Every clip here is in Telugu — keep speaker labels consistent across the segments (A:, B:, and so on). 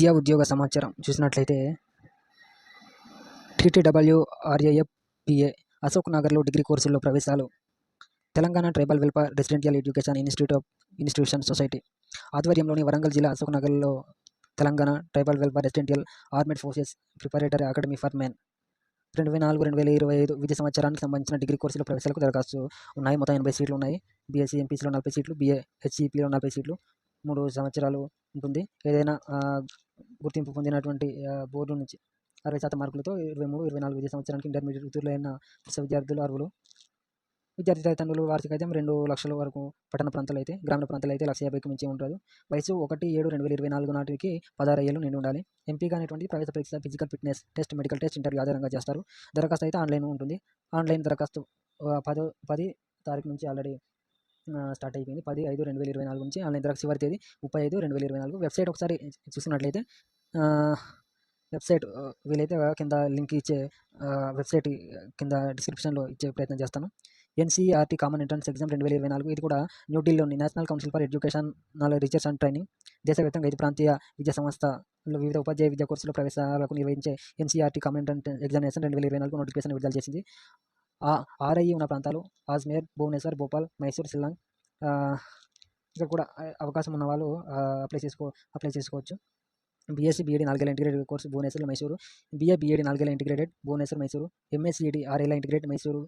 A: విద్యా ఉద్యోగ సమాచారం చూసినట్లయితే టీటీడబ్ల్యూ ఆర్ఏఎఫ్ అశోక్ నగర్లో డిగ్రీ కోర్సుల్లో ప్రవేశాలు. Telangana tribal welfare residential education institute of institution society ఆధ్వర్యంలోని వరంగల్ జిల్లా అశోక్ నగర్లో Telangana tribal welfare residential armed forces preparatory academy for men రెండు వేల నాలుగు రెండు వేల ఇరవై ఐదు విద్యా సంవత్సరానికి సంబంధించిన డిగ్రీ కోర్సుల ప్రవేశాలకు దరఖాస్తు ఉన్నాయి. మొత్తం ఎనభై సీట్లు ఉన్నాయి. బీఎస్సీ ఎంపీసీలో నలభై సీట్లు బీఏ హెచ్ఈపీలో నలభై సీట్లు. మూడు సంవత్సరాలు ఉంటుంది. ఏదైనా గుర్తింపు పొందినటువంటి బోర్డు నుంచి అరవై శాతం మార్కులతో ఇరవై మూడు ఇరవై నాలుగు విద్యా సంవత్సరానికి ఇంటర్మీడియట్ ఉత్తీర్ణులైన విశ్వ విద్యార్థులు అర్హులు. విద్యార్థి తల్లిదండ్రులు వార్షిక అయితే రెండు లక్షల వరకు పట్టణ ప్రాంతాలు అయితే గ్రామీణ ప్రాంతాలు అయితే లక్ష యాభైకి మించి ఉంటుంది వయసు ఒకటి ఏడు రెండు వేల ఇరవై నాలుగు నాటికి పదహారు ఏళ్ళు నిండి ఉండాలి. ఎంపీగా అనేటువంటి ప్రవేశ పరీక్ష physical fitness test medical test interview ఆధారంగా చేస్తారు. దరఖాస్తు అయితే ఆన్లైన్ ఉంటుంది. ఆన్లైన్ దరఖాస్తు పదో పది తారీఖు నుంచి ఆల్రెడీ స్టార్ట్ అయిపోయింది. పది ఐదు రెండు వేల ఇరవై నాలుగు నుంచి ఆన్లైన్ దరఖాస్తు చివరి తేదీ ముప్పై ఐదు రెండు వేల ఇరవై నాలుగు. వెబ్సైట్ ఒకసారి చూసినట్లయితే వెబ్సైట్ వీలైతే కింద లింక్ ఇచ్చే వెబ్సైట్ కింద డిస్క్రిప్షన్లో ఇచ్చే ప్రయత్నం చేస్తాను. ఎన్సీఆర్టీ కామన్ ఎంట్రన్స్ ఎగ్జామ్ రెండు వేల ఇరవై నాలుగు. ఇది కూడా న్యూఢిల్లీలోని national council for education research and training. దేశవ్యాప్తంగా ఐదు ప్రాంతీయ విద్యా సంస్థలు వివిధ ఉపాధ్యాయ విద్యా కోర్సుల ప్రవేశాలకు నిర్వహించే ఎన్సీఆర్టీ కామన్ ఎంట్రన్స్ ఎగ్జామినేషన్ రెండు వేల ఇరవై నాలుగు నోటిఫికేషన్ విడుదల చేసింది. ఆ ఆర్ఐ ఉన్న ప్రాంతాలు అజ్మేర్ భువనేశ్వర్ భోపాల్ మైసూర్ షిల్లాంగ్ ఇక్కడ కూడా అవకాశం ఉన్న వాళ్ళు అప్లై చేసుకో అప్లై చేసుకోవచ్చు. బీఎస్సీ బీఈడి నాలుగేళ్ళ integrated course Bhubaneswar Mysuru. BA BEd నాలుగేళ్ళ ఇంటిగ్రేటెడ్ భువనేశ్వర్ మైసూరు. ఎంఎస్సీఈడి ఆరేళ్ళ ఇంటిగ్రేట్ మైసూరు.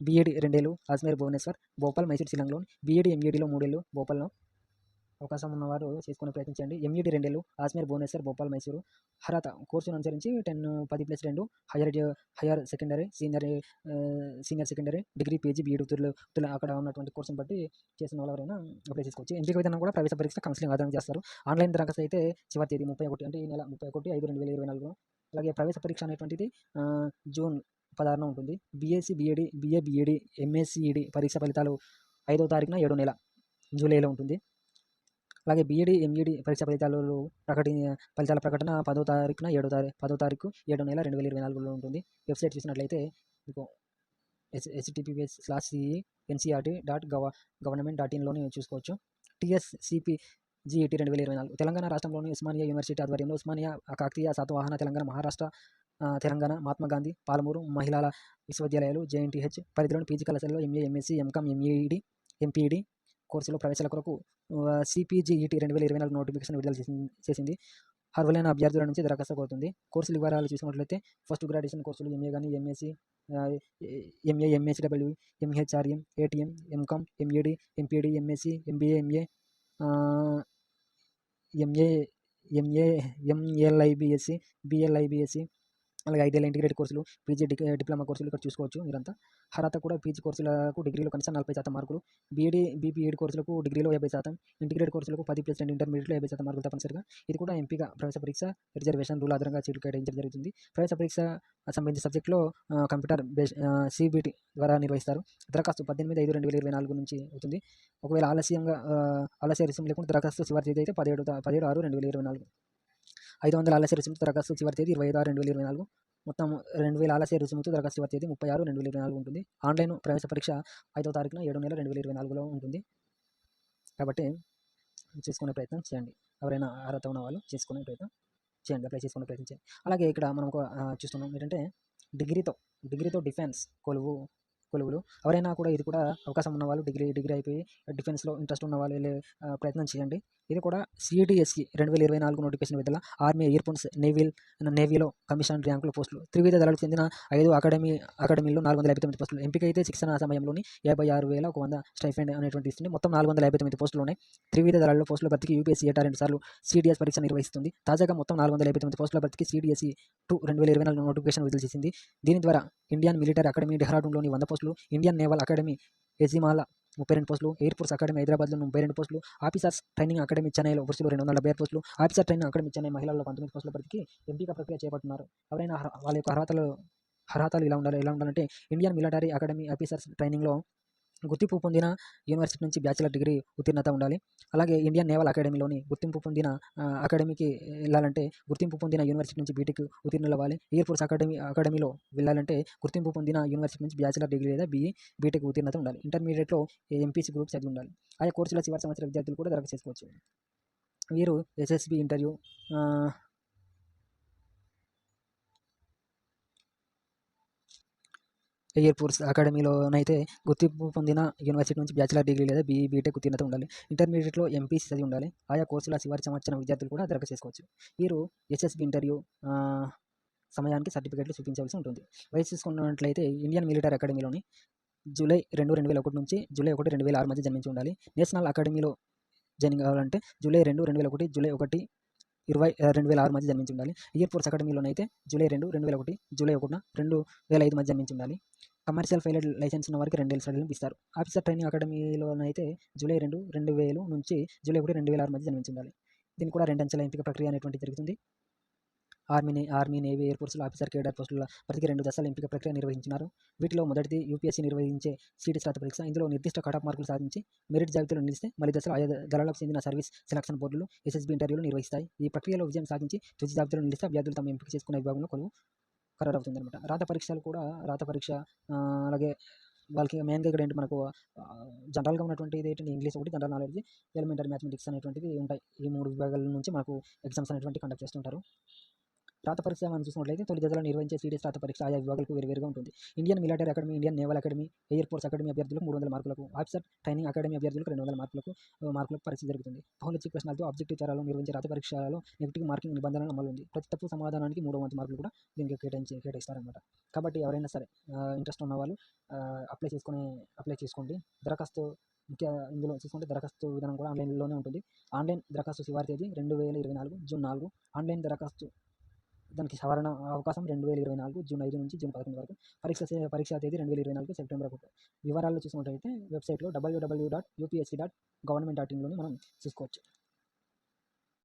A: బీఈడి రెండేళ్ళు అజ్మేర్ భువనేశ్వర్ భోపాల్ మైసూర్ షిల్లాంగ్లో బీఈడి ఎంఈడిలో మూడేళ్ళు భోపాల్లో అవకాశం ఉన్నవారు చేసుకునే ప్రయత్నించండి ఎంయూడి రెండేళ్ళు ఆస్మీర్ భువనేశ్వర్ భోపాల్ మైసూరు. అర్హత కోర్సును అనుసరించి టెన్ పది ప్లస్ రెండు higher higher higher secondary senior senior secondary degree PG BEd తులు అక్కడ ఉన్నటువంటి కోర్సును బట్టి చేసిన వాళ్ళవరైనా అప్లై చేసుకోవచ్చు. ఎంపిక విధానం కూడా ప్రవేశ పరీక్ష కౌన్సిలింగ్ ఆధారం చేస్తారు. ఆన్లైన్ దరఖాస్తు అయితే చివరి తేదీ ముప్పై ఒకటి అంటే ఈ నెల ముప్పై ఒకటి ఐదు రెండు వేల ఇరవై నాలుగు అలాగే ప్రవేశ పరీక్ష అనేటువంటిది జూన్ పదహారున ఉంటుంది. BSc BEd BA BEd MScEd పరీక్ష ఫలితాలు ఐదో తారీఖున ఏడో నెల జూలైలో ఉంటుంది. అలాగే బీఈడి ఎంఈడి పరీక్ష ఫలితాలు ప్రకటి ఫలితాల ప్రకటన పదో తారీఖున ఏడో తారీఖు పదో తారీఖు ఏడో నెల రెండు వేల ఇరవై నాలుగులో ఉంటుంది. వెబ్సైట్ చూసినట్లయితే మీకు H HTTPS slash CE NCERT dot gov government dot ఇన్లోని చూసుకోవచ్చు. టీఎస్సిపి జీఈటీ రెండు వేల ఇరవై నాలుగు. తెలంగాణ రాష్ట్రంలోని ఉస్మానియా యూనివర్సిటీ ఆధ్వర్యంలో ఉస్మానియా కాకతీయ శాతవాహన తెలంగాణ మహారాష్ట్ర తెలంగాణ మహాత్మా గాంధీ పాలమూరు మహిళల విశ్వవిద్యాలయాలు జేఎన్టీహెచ్ పరిధిలోని పీజీ కళాశాలలో MA MSc MCom MEd MPEd కోర్సులో ప్రవేశాల కొరకు సిపిజిఈటి రెండు వేల ఇరవై నాలుగు నోటిఫికేషన్ విడుదల చేసింది అర్హులైన అభ్యర్థుల నుంచి దరఖాస్తు కోరుతుంది. కోర్సుల వివరాలు చూసినట్లయితే ఫస్ట్ గ్రాడ్యుయేషన్ కోర్సులు ఎంఏ కానీ MSc MA MSW MHRM ATM MCom MEd MPEd MSc MBA MA MA MA MALIBSC BLIBSC అలాగే ఐటీఎల్ ఇంటిగ్రేట్ కోర్సులు పీజీ డిప్లొమా కోర్సులు ఇక్కడ చూసుకోవచ్చు మీరంతా. అర్హత కూడా పీజీ కోర్సులకు డిగ్రీలో కనీసం నలభై శాతం మార్కులు. బీఈడి బీపీఈడి కోర్సులకు డిగ్రీలో యాభై శాతం ఇంటిగ్రేట్ కోర్సులకు పది ప్లస్ రెండు ఇంటర్మీడియట్లో యాభై శాతం మార్కులు తప్పనిసరిగా. ఇది కూడా ఎంపిక ప్రవేశ పరీక్ష రిజర్వేషన్ రూల్ ఆధారంగా సీట్లు కేటాయించడం జరుగుతుంది. ప్రవేశ పరీక్ష సంబంధించిన సబ్జెక్టులో కంప్యూటర్ బేస్ సిబిటి ద్వారా నిర్వహిస్తారు. దరఖాస్తు పద్దెనిమిది ఐదు రెండు వేల ఇరవై నాలుగు నుంచి అవుతుంది. ఒకవేళ ఆలస్యంగా ఆలస్య రిసం లేకుండా దరఖాస్తు చివరి తేదీ అయితే పదిహేడు పదిహేడు ఆరు రెండు వేల ఇరవై నాలుగు. ఐదు వందల ఆలస్య రుసుము దరఖాస్తు చివరి తేదీ ఇరవై ఐదు ఆరు రెండు వేల ఇరవై నాలుగు. మొత్తం రెండు వేల ఆలస్య రుసుముతో దరఖాస్తు చివరి తేదీ ముప్పై ఆరు రెండు వేల ఇరవై నాలుగు ఉంటుంది. ఆన్లైన్ ప్రవేశ పరీక్ష ఐదో తారీఖున ఏడు నెల రెండు వేల ఇరవై నాలుగులో ఉంటుంది. కాబట్టి చేసుకునే ప్రయత్నం చేయండి. ఎవరైనా అర్హత ఉన్న వాళ్ళు చేసుకునే ప్రయత్నం చేయండి. అప్లై చేసుకునే ప్రయత్నం చేయండి. అలాగే ఇక్కడ మనం ఒక, చూస్తున్నాం ఏంటంటే డిగ్రీతో డిగ్రీతో డిఫెన్స్ కొలువు కొలువులు. ఎవరైనా కూడా ఇది కూడా అవకాశం ఉన్న వాళ్ళు డిగ్రీ డిగ్రీ అయిపోయి డిఫెన్స్లో ఇంట్రెస్ట్ ఉన్న వాళ్ళు వెళ్ళే ప్రయత్నం చేయండి. ఇది కూడా సిడిఎస్సి రెండు వేల ఇరవై నాలుగు నోటిఫికేషన్ విడుదల ఆర్మీ ఎయిర్ ఫోర్స్ నేవీల్ నేవీలో కమిషన్ ర్యాంకుల పోస్టులు. త్రివిధ దళాలకు చెందిన ఐదు అకాడమీ అకాడమీలో నాలుగు వందల యాభై తొమ్మిది పోస్టులు. ఎంపిక అయితే శిక్షణ సమయంలోని యాభై ఆరు వేల ఒక వంద స్టైఫెండ్ అనేటువంటి ఇస్తుంది. మొత్తం నాలుగు వందల యాభై తొమ్మిది పోస్టులు ఉన్నాయి త్రివిధ దళాల్లో పోస్టుల భర్తీకి యూపీఎస్సీ ఏటా రెండు సార్లు సిడిఎస్ పరీక్ష నిర్వహిస్తుంది. తాజాగా మొత్తం నాలుగు వందల యాభై తొమ్మిది పోస్టుల భర్తీకి సిడిఎస్సి టూ రెండు వేల ఇరవై నాలుగు నోటిఫికేషన్ విడుదల చేసింది. దీని ద్వారా ఇండియన్ మిలిటరీ అకాడమీ డెహ్రాడూన్లోని వంద పోస్టులు ఇండియన్ నేవల్ అకాడమీ ఎజిమాల ముప్పై రెండు పోస్టులు ఎయిర్ ఫోర్స్ అకాడమీ హైదరాబాద్లో ముప్పై రెండు పోస్టులు ఆఫీసర్స్ ట్రైనింగ్ అకాడమీ చెన్నైలో పురుషులు రెండు వందల డెబ్బై పోస్టులు ఆఫీసర్ ట్రైనింగ్ అకాడమీ చెన్నై మహిళల్లో పంతొమ్మిది పోస్టుల భర్తీకి ఎంపిక ప్రక్రియ చేపడుతున్నారు. ఎవరైనా వాళ్ళ యొక్క అర్హతలు అర్హతలు ఇలా ఉండాలి ఎలా ఉండాలంటే ఇండియన్ మిలిటరీ అకాడమీ ఆఫీసర్స్ ట్రైనింగ్లో గుర్తింపు పొందిన యూనివర్సిటీ నుంచి బ్యాచిలర్ డిగ్రీ ఉత్తీర్ణత ఉండాలి. అలాగే ఇండియన్ నేవల్ అకాడమీలోని గుర్తింపు పొందిన అకాడమీకి వెళ్ళాలంటే గుర్తింపు పొందిన యూనివర్సిటీ నుంచి బీటెక్ ఉత్తీర్ణులు అవ్వాలి. ఎయిర్ ఫోర్స్ అకాడమీ అకాడమీలో వెళ్ళాలంటే గుర్తింపు పొందిన యూనివర్సిటీ నుంచి బ్యాచిలర్ డిగ్రీ లేదా బీఈ బీటెక్ ఉత్తీర్ణత ఉండాలి. ఇంటర్మీడియట్లో ఎంపీసీ గ్రూప్ చదివి ఉండాలి. ఆయా కోర్సుల చివరి సంవత్సర విద్యార్థులు కూడా దరఖాస్తు చేసుకోవచ్చు. వీరు ఎస్ఎస్బి ఇంటర్వ్యూ ఎయిర్ ఫోర్స్ అకాడమీలోనైతే గుర్తింపు పొందిన యూనివర్సిటీ నుంచి బ్యాచిలర్ డిగ్రీ లేదా బీఈ బీటెక్ ఉత్తీర్ణత ఉండాలి. ఇంటర్మీడియట్లో ఎంపీసీ చదివి ఉండాలి. ఆయా కోర్సుల శివారి సంవత్సరం విద్యార్థులు కూడా దరఖాస్తు చేసుకోవచ్చు. వీరు ఎస్ఎస్బి ఇంటర్వ్యూ సమయానికి సర్టిఫికేట్లు చూపించవలసి ఉంటుంది. వయసు చూసుకున్నట్లయితే ఇండియన్ మిలిటరీ అకాడమీలోని జూలై రెండు రెండు వేల ఒకటి నుంచి జూలై ఒకటి రెండు వేల ఆరు మధ్య జన్మించి ఉండాలి. నేషనల్ అకాడమీలో జాయిన్ కావాలంటే జూలై రెండు రెండు వేల ఒకటి జూలై ఒకటి ఇరవై రెండు వేల ఆరు మధ్య జన్మించి ఉండాలి ఇయర్ ఫోర్స్ అకాడమీలోనైతే జూలై రెండు రెండు వేల ఒకటి జూలై ఒకటిన రెండు వేల ఐదు మధ్య జన్మించి ఉండాలి కమర్షియల్ ఫైలెడ్ లైసెన్స్ ఉన్న వారికి రెండేళ్ళ సడలింపు ఇస్తారు. ఆఫీసర్ ట్రైనింగ్ అకాడమీలోనైతే జూలై రెండు రెండు వేలు నుంచి జూలై ఒకటి రెండు వేల ఆరు మధ్య జన్మించి ఉండాలి దీనికి కూడా రెండు అంచెల ఎంపిక ప్రక్రియ అనేటువంటి జరుగుతుంది. ఆర్మీ ఆర్మీ నేవీ ఎయిర్ ఫోర్స్లో ఆఫీసర్ కేడర్ పోస్టుల ప్రతికి రెండు దశల ఎంపిక ప్రక్రియ నిర్వహించినారు. వీటిలో మొదటిది యూపీఎస్సీ నిర్వహించే సీటీ శాత పరీక్ష. ఇందులో నిర్దిష్ట కటాఫ్ మార్కులు సాధించి మెరిట్ జాబితాలో నిలిస్తే మళ్ళీ దశలో ఆయా దళాలకు చెందిన సర్వీస్ సెలక్షన్ బోర్డులు ఎస్ఎస్బీ ఇంటర్వ్యూలు నిర్వహిస్తాయి. ఈ ప్రక్రియలో విజయం సాధించి తుది జాబితాలో నిలిస్తే అభ్యర్థులు తమ ఎంపిక చేసుకునే విభాగంలో కొలువు ఖరారవుతుంది అనమాట రాత పరీక్షలు కూడా రాత పరీక్ష అలాగే వాళ్ళకి మెయిన్గా ఇక్కడ ఏంటి మనకు జనరల్గా ఉన్నటువంటి ఇది ఏంటంటే ఇంగ్లీష్ ఒకటి జనరల్ నాలెడ్జ్ ఎలిమెంటరీ మ్యాథమెటిక్స్ అనేటువంటివి ఉంటాయి. ఈ మూడు విభాగాల నుంచి మనకు ఎగ్జామ్స్ అనేటువంటి కండక్ట్ చేస్తుంటారు. రాత పరీక్ష మనం చూసినట్లయితే తొలి దశలో నిర్వహించే సీరియస్ రాత పరీక్ష ఆయా విభాగాలకు వేరువేరుగా ఉంటుంది. Indian military academy Indian naval academy air force academy అభ్యర్థులకు మూడు వందల మార్కులకు ఆఫీసర్ ట్రైనింగ్ అకాడమీ అభ్యర్థులకు రెండు వందల మార్కులకు మార్కులకు పరీక్ష జరుగుతుంది. బహుళ ప్రశ్నలతో ఆబ్జెక్టివ్ తరాలు నిర్వహించే రాత పరీక్షలలో నెగిటివ్ మార్కింగ్ నిబంధనలు అమలు ఉంది. ప్రతి తప్పు సమాధానానికి మూడు వందల మార్కులు కూడా దీనికి కేటాయించి కేటాయిస్తారనమాట కాబట్టి ఎవరైనా సరే ఇంట్రెస్ట్ ఉన్న వాళ్ళు అప్లై చేసుకునే అప్లై చేసుకోండి. దరఖాస్తు ముఖ్య ఇందులో చూసుకుంటే దరఖాస్తు విధానం కూడా ఆన్లైన్లోనే ఉంటుంది. ఆన్లైన్ దరఖాస్తు శివారి తేదీ రెండు వేల ఇరవై నాలుగు జూన్ నాలుగు. ఆన్లైన్ దరఖాస్తు దానికి సవరణ అవకాశం రెండు వేల ఇరవై నాలుగు జూన్ ఐదు నుంచి జూన్ పదకొండు వరకు. పరీక్ష పరీక్షా తేదీ రెండు వేల ఇరవై నాలుగు సెప్టెంబర్ ఒకటి. వివరాలు చూసినట్లయితే వెబ్సైట్లో WWW dot UPSC dot government dot ఇన్లోని మనం చూసుకోవచ్చు.